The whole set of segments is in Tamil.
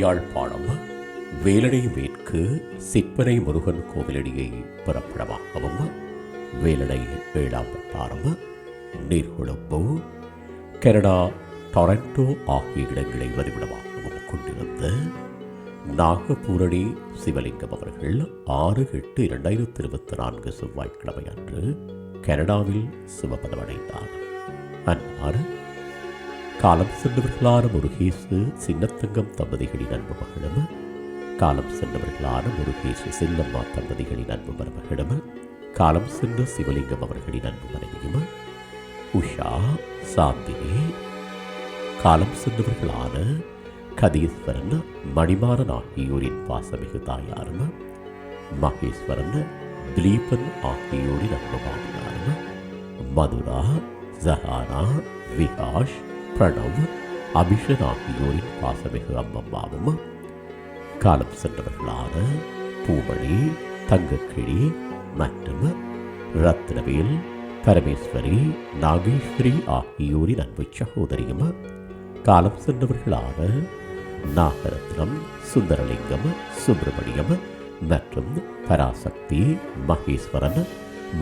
யாழ்ப்பாணம் வேலடை மேற்கு சிற்பனை முருகன் கோவிலடியை பிறப்பிடமாகவும் வேலடை ஏழாம் வட்டாரம் நீர்கொழும்பு கனடா டொரண்டோ ஆகிய இடங்களை வதிவிடமாகவும் கொண்டிருந்த நாகபூரணி சிவலிங்கம் அவர்கள் ஆறு எட்டு இரண்டாயிரத்தி இருபத்தி நான்கு செவ்வாய்க்கிழமை அன்று கனடாவில் சிவபதமடைந்தார். அன்னார் காலம் சென்றவர்களான முருகேசு சின்னத்தங்கம் தம்பதிகளின் அன்பு மகளும். காலம் சென்றவர்களான முருகேசு செல்லம்மா தம்பதிகளின் அன்பு மருமகளும். காலம் சென்ற சிவலிங்கம் அவர்களின் அன்பு மனைவியும். உஷா சாந்தினி. காலம் சென்றவர்களான கதீஸ்வரன் மணிமாறன் ஆகியோரின் பாசமிகு தாயாரும். மகேஸ்வரன் திலீபன் ஆகியோரின் அன்பு மாமியாரும் மதுரா ஜஹானா விகாஷ் பிரணவ் அபிஷன் ஆகியோரின் பாசமிகு அம்மம்மாவும் காலம் சென்றவர்களான பூமணி தங்கக்கிளி மற்றும் ரத்னவேல் பரமேஸ்வரி நாகேஸ்வரி ஆகியோரின் அன்பு சகோதரியும் காலம் சென்றவர்களான நாகரத்னம் சுந்தரலிங்கம் சுப்பிரமணியம் மற்றும் பராசக்தி மகேஸ்வரன்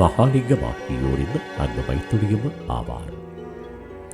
மகாலிங்கம் ஆகியோரின் அன்பு மைத்துடியும் ஆவார்.